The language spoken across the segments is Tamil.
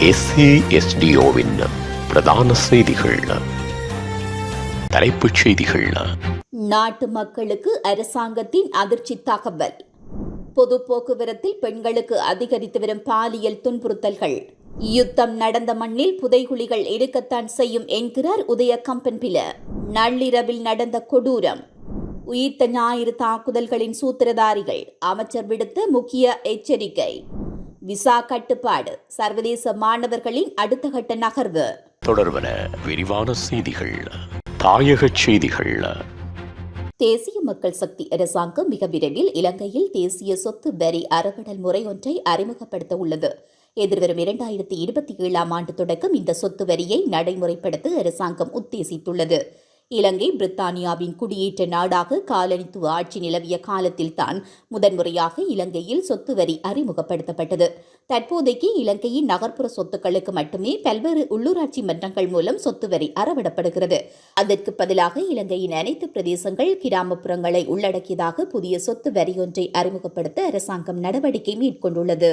எஸ்ஏஎஸ்டிஓவின் பிரதான செய்திகள். தலைப்புச் செய்திகள். நாட்டு மக்களுக்கு அரசாங்கத்தின் அதிர்ச்சி தகவல். பொது போக்குவரத்தில் பெண்களுக்கு அதிகரித்து வரும் பாலியல் துன்புறுத்தல்கள். யுத்தம் நடந்த மண்ணில் புதைகுழிகள் இருக்கத்தான் செய்யும் என்கிறார் உதய கம்பன்பில நள்ளிரவில் நடந்த கொடூரம். உயிர்த்த ஞாயிறு தாக்குதல்களின் சூத்திரதாரிகள் அமைச்சர் விடுத்த முக்கிய எச்சரிக்கை. விசா கட்டுப்பாடு. சர்வதேச மாணவர்களின் அடுத்த கட்ட நகர்வு. தொடர்வன விரிவான செய்திகள் தாயகச் செய்திகள். தேசிய மக்கள் சக்தி அரசாங்கம் மிக விரைவில் இலங்கையில் தேசிய சொத்து வரி அறவிடல் முறை ஒன்றை அறிமுகப்படுத்த உள்ளது எதிர்வரும் இரண்டாயிரத்தி இருபத்தி ஏழாம் ஆண்டு தொடக்கம் இந்த சொத்து வரியை நடைமுறைப்படுத்த அரசாங்கம் உத்தேசித்துள்ளது. இலங்கை பிரித்தானியாவின் குடியேற்ற நாடாக காலனித்துவ ஆட்சி நிலவிய காலத்தில்தான் முதன்முறையாக இலங்கையில் சொத்து வரி அறிமுகப்படுத்தப்பட்டது. தற்போதைக்கு இலங்கையின் நகர்ப்புற சொத்துக்களுக்கு மட்டுமே பல்வேறு உள்ளூராட்சி மன்றங்கள் மூலம் சொத்து வரி அறவிடப்படுகிறது. அதற்கு பதிலாக இலங்கையின் அனைத்து பிரதேசங்கள் கிராமப்புறங்களை உள்ளடக்கியதாக புதிய சொத்து வரி ஒன்றை அறிமுகப்படுத்த அரசாங்கம் நடவடிக்கை மேற்கொண்டுள்ளது.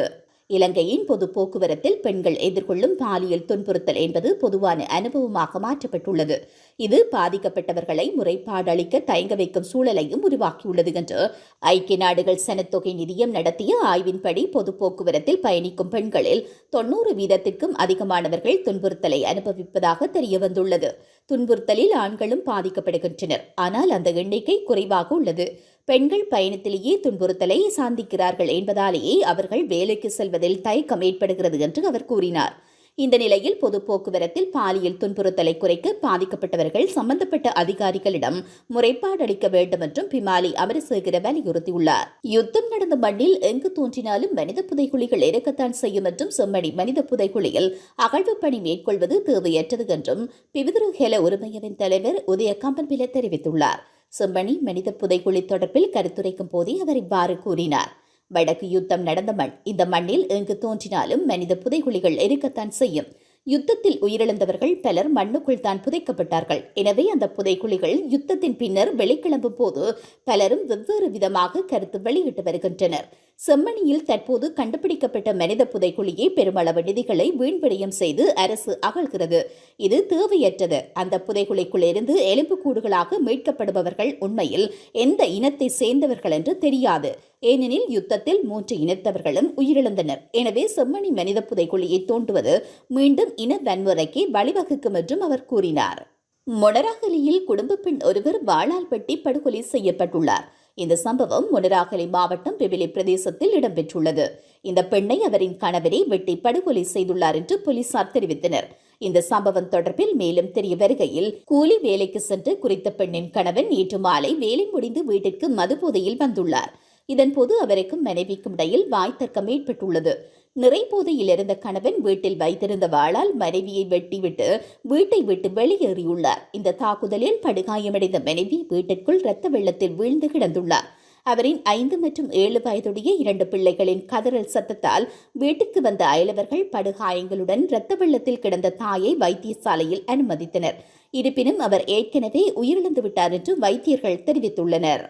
இலங்கையின் பொது போக்குவரத்தில் பெண்கள் எதிர்கொள்ளும் பாலியல் துன்புறுத்தல் என்பது பொதுவான அனுபவமாக மாற்றப்பட்டுள்ளது. இது பாதிக்கப்பட்டவர்களை முறைப்பாடு அளிக்க தயங்க வைக்கும் சூழலையும் உருவாக்கியுள்ளது என்று ஐக்கிய நாடுகள் சனத்தொகை நிதியம் நடத்திய ஆய்வின்படி பொது போக்குவரத்தில் பயணிக்கும் பெண்களில் தொன்னூறு வீதத்திற்கும் அதிகமானவர்கள் துன்புறுத்தலை அனுபவிப்பதாக தெரியவந்துள்ளது. துன்புறுத்தலில் ஆண்களும் பாதிக்கப்படுகின்றனர். ஆனால் அந்த எண்ணிக்கை குறைவாக உள்ளது. பெண்கள் பயணத்திலேயே துன்புறுத்தலை சந்திக்கிறார்கள் என்பதாலேயே அவர்கள் வேலைக்கு செல்வதில் தயக்கம் ஏற்படுகிறது என்று அவர் கூறினார். இந்த நிலையில் பொது போக்குவரத்தில் பாலியல் துன்புறுத்தலை குறைக்க பாதிக்கப்பட்டவர்கள் சம்பந்தப்பட்ட அதிகாரிகளிடம் முறைப்பாடு அளிக்க வேண்டும் என்றும் பிமாலி அமரசேகர வலியுறுத்தியுள்ளார். யுத்தம் நடந்த மண்ணில் எங்கு தோன்றினாலும் மனித புதைகுழிகள் இருக்கத்தான் செய்யும் என்றும் செம்மணி மனித புதைகுழியில் அகழ்வு பணி மேற்கொள்வது தேவையற்றது என்றும் பிவிதுரு ஹெல உரிமையவின் தலைவர் உதய கம்பன்பில தெரிவித்துள்ளார். செம்பனி மனித புதைக்குழி தொடர்பில் கருத்துரைக்கும் போதே அவர் இவ்வாறு கூறினார். வடக்கு யுத்தம் நடந்த மண் இந்த மண்ணில் எங்கு தோன்றினாலும் மனித புதைகுழிகள் இருக்கத்தான் செய்யும். யுத்தத்தில் உயிரிழந்தவர்கள் பலர் மண்ணுக்குள் தான் புதைக்கப்பட்டார்கள். எனவே அந்த புதைக்குழிகள் யுத்தத்தின் பின்னர் வெளிக்கிளம்பும் போது பலரும் வெவ்வேறு விதமாக கருத்து வெளியிட்டு வருகின்றனர். செம்மணியில் தற்போது கண்டுபிடிக்கப்பட்ட மனித புதைக்குழியை பெருமளவு நிதிகளை வீண்விரயம் செய்து அரசு அகழ்கிறது. இது தேவையற்றது. அந்த புதைக்குழிக்குள்ளிருந்து எலும்புக்கூடுகளாக மீட்கப்படுபவர்கள் உண்மையில் எந்த இனத்தை சேர்ந்தவர்கள் என்று தெரியாது. ஏனெனில் யுத்தத்தில் மூன்று இனத்தவர்களும் உயிரிழந்தனர். எனவே செம்மணி மனித புதைக்குழியை தோண்டுவது மீண்டும் இன வன்முறைக்கு வழிவகுக்கும் என்றும் அவர் கூறினார். மொனராகலியில் குடும்ப பெண் ஒருவர் வாளால் வெட்டி படுகொலை செய்யப்பட்டுள்ளார். இந்த சம்பவம் மொனராகலி மாவட்டம் பிபிலி பிரதேசத்தில் இடம்பெற்றுள்ளது. இந்த பெண்ணை அவரின் கணவரை வெட்டி படுகொலை செய்துள்ளார் என்று போலீசார் தெரிவித்தனர். இந்த சம்பவம் தொடர்பில் மேலும் தெரிய வருகையில் கூலி வேலைக்கு சென்று குறித்த பெண்ணின் கணவன் நேற்று மாலை வேலை முடிந்து வீட்டிற்கு மதுபோதையில் வந்துள்ளார். இதன்போது அவருக்கும் மனைவிக்கும் இடையில் வாய் தர்க்கம் ஏற்பட்டுள்ளது. நிறைபோதையில் இருந்த கணவன் வீட்டில் வைத்திருந்த வாளால் மனைவியை வெட்டிவிட்டு வீட்டை விட்டு வெளியேறியுள்ளார். இந்த தாக்குதலில் படுகாயமடைந்த மனைவி வீட்டிற்குள் இரத்த வெள்ளத்தில் வீழ்ந்து கிடந்துள்ளார். அவரின் ஐந்து மற்றும் ஏழு வயதுடைய இரண்டு பிள்ளைகளின் கதறல் சத்தத்தால் வீட்டுக்கு வந்த அயலவர்கள் படுகாயங்களுடன் இரத்த வெள்ளத்தில் கிடந்த தாயை வைத்தியசாலையில் அனுமதித்தனர். இருப்பினும் அவர் ஏற்கனவே உயிரிழந்து விட்டார் என்று வைத்தியர்கள் தெரிவித்துள்ளனர்.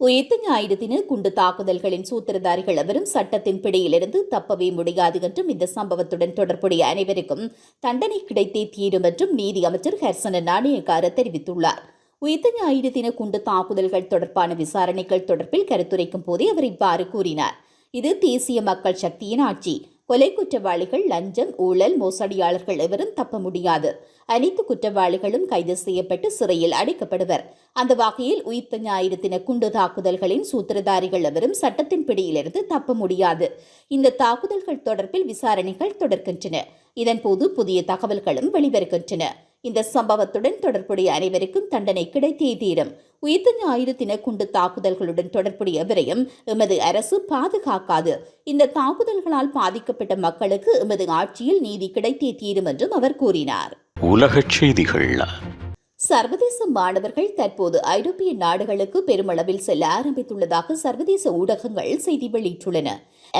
உயிர்த்த ஞாயிறு தின குண்டு தாக்குதல்களின் சூத்திரதாரிகள் எவரும் சட்டத்தின் பிடியிலிருந்து தப்பவே முடியாது என்றும் இந்த சம்பவத்துடன் தொடர்புடைய அனைவருக்கும் தண்டனை கிடைத்தே தீரும் என்றும் நீதி அமைச்சர் ஹர்சன நாணயக்கார தெரிவித்துள்ளார். உயிர்த்த ஞாயிறு தின குண்டு தாக்குதல்கள் தொடர்பான விசாரணைகள் தொடர்பில் கருத்துரைக்கும் போதே அவர் இவ்வாறு கூறினார். இது தேசிய மக்கள் சக்தியின் ஆட்சி. கொலை குற்றவாளிகள் லஞ்சம் ஊழல் மோசடியாளர்கள் எவரும் தப்ப முடியாது. அனைத்து குற்றவாளிகளும் கைது செய்யப்பட்டு சிறையில் அடைக்கப்படுவர். அந்த வகையில் உயிர்த்த ஞாயிறு தின குண்டு தாக்குதல்களின் சூத்திரதாரிகள் எவரும் சட்டத்தின் பிடியிலிருந்து தப்ப முடியாது. இந்த தாக்குதல்கள் தொடர்பில் விசாரணைகள் தொடர்கின்றன. இதன்போது புதிய தகவல்களும் வெளிவருகின்றன. இந்த சம்பவத்துடன் தொடர்புடைய அனைவருக்கும் தண்டனை கிடைத்தே தீரும். உயிர்த்த ஞாயிறு தின குண்டு தாக்குதல்களுடன் தொடர்புடைய எவரையும் எமது அரசு பாதுகாக்காது. இந்த தாக்குதல்களால் பாதிக்கப்பட்ட மக்களுக்கு எமது ஆட்சியில் நீதி கிடைத்தே தீரும் என்றும் அவர் கூறினார். உலகச் செய்திகள் சர்வதேச மாணவர்கள் தற்போது ஐரோப்பிய நாடுகளுக்கு பெருமளவில் செல்ல ஆரம்பித்துள்ளதாக சர்வதேச ஊடகங்கள் செய்தி வெளியிட்டுள்ளன.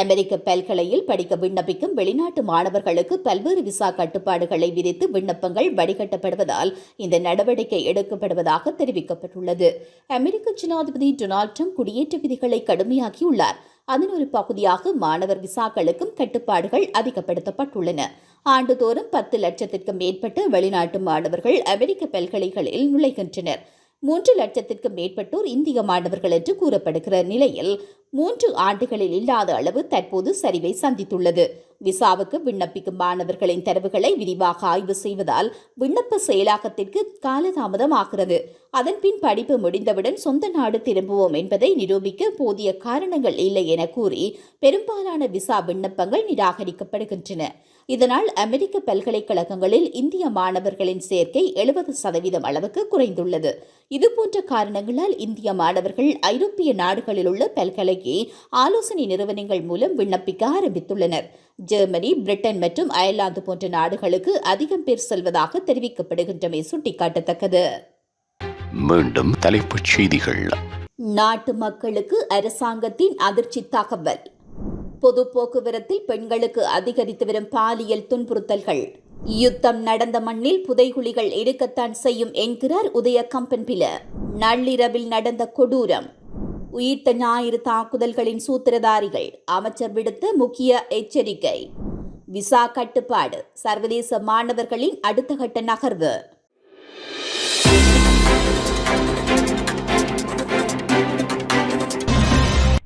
அமெரிக்க பல்கலையில் படிக்க விண்ணப்பிக்கும் வெளிநாட்டு மாணவர்களுக்கு பல்வேறு விசா கட்டுப்பாடுகளை விதித்து விண்ணப்பங்கள் வடிகட்டப்படுவதால் இந்த நடவடிக்கை எடுக்கப்படுவதாக தெரிவிக்கப்பட்டுள்ளது. அமெரிக்க ஜனாதிபதி டொனால்ட் ட்ரம்ப் குடியேற்ற விதிகளை கடுமையாக்கியுள்ளார். அதன் ஒரு பகுதியாக மாணவர் விசாக்களுக்கும் கட்டுப்பாடுகள் அதிகப்படுத்தப்பட்டுள்ளன. ஆண்டுதோறும் பத்து லட்சத்திற்கும் மேற்பட்ட வெளிநாட்டு மாணவர்கள் அமெரிக்க பல்கலைகளில் நுழைகின்றனர். மூன்று லட்சத்திற்கும் மேற்பட்டோர் இந்திய மாணவர்கள் என்று கூறப்படுகிற நிலையில் மூன்று ஆண்டுகளில் இல்லாத அளவு தற்போது சரிவை சந்தித்துள்ளது. விசாவுக்கு விண்ணப்பிக்கும் மாணவர்களின் தரவுகளை விரிவாக ஆய்வு செய்வதால் விண்ணப்ப செயலாக்கத்திற்கு காலதாமதம் ஆகிறது அதன்பின் படிப்பு முடிந்தவுடன் சொந்த நாடு திரும்புவோம் என்பதை நிரூபிக்க போதிய காரணங்கள் இல்லை என கூறி பெரும்பாலான விசா விண்ணப்பங்கள் நிராகரிக்கப்படுகின்றன. இதனால் அமெரிக்க பல்கலைக்கழகங்களில் இந்திய மாணவர்களின் சேர்க்கை எழுபது சதவீதம் அளவுக்கு குறைந்துள்ளது. இதுபோன்ற காரணங்களால் இந்திய மாணவர்கள் ஐரோப்பிய நாடுகளில் உள்ள பல்கலைக்கு ஆலோசனை நிறுவனங்கள் மூலம் விண்ணப்பிக்க ஆரம்பித்துள்ளனர். ஜெர்மனி பிரிட்டன் மற்றும் அயர்லாந்து போன்ற நாடுகளுக்கு அதிகம் பேர் செல்வதாக தெரிவிக்கப்படுகின்றமை சுட்டிக்காட்டத்தக்கது. மீண்டும் தலைப்புச் செய்திகள். நாட்டு மக்களுக்கு அரசாங்கத்தின் அதிர்ச்சி தகவல். பொது போக்குவரத்தில் பெண்களுக்கு அதிகரித்து வரும் பாலியல் துன்புறுத்தல்கள். யுத்தம் நடந்த மண்ணில் புதைகுழிகள் இருக்கத்தான் செய்யும் என்கிறார் உதய கம்பன்பில நள்ளிரவில் நடந்த கொடூரம். உயிர்த்த ஞாயிறு தாக்குதல்களின் சூத்திரதாரிகள் அமைச்சர் விடுத்த முக்கிய எச்சரிக்கை. விசா கட்டுப்பாடு. சர்வதேச மாணவர்களின் அடுத்த கட்ட நகர்வு.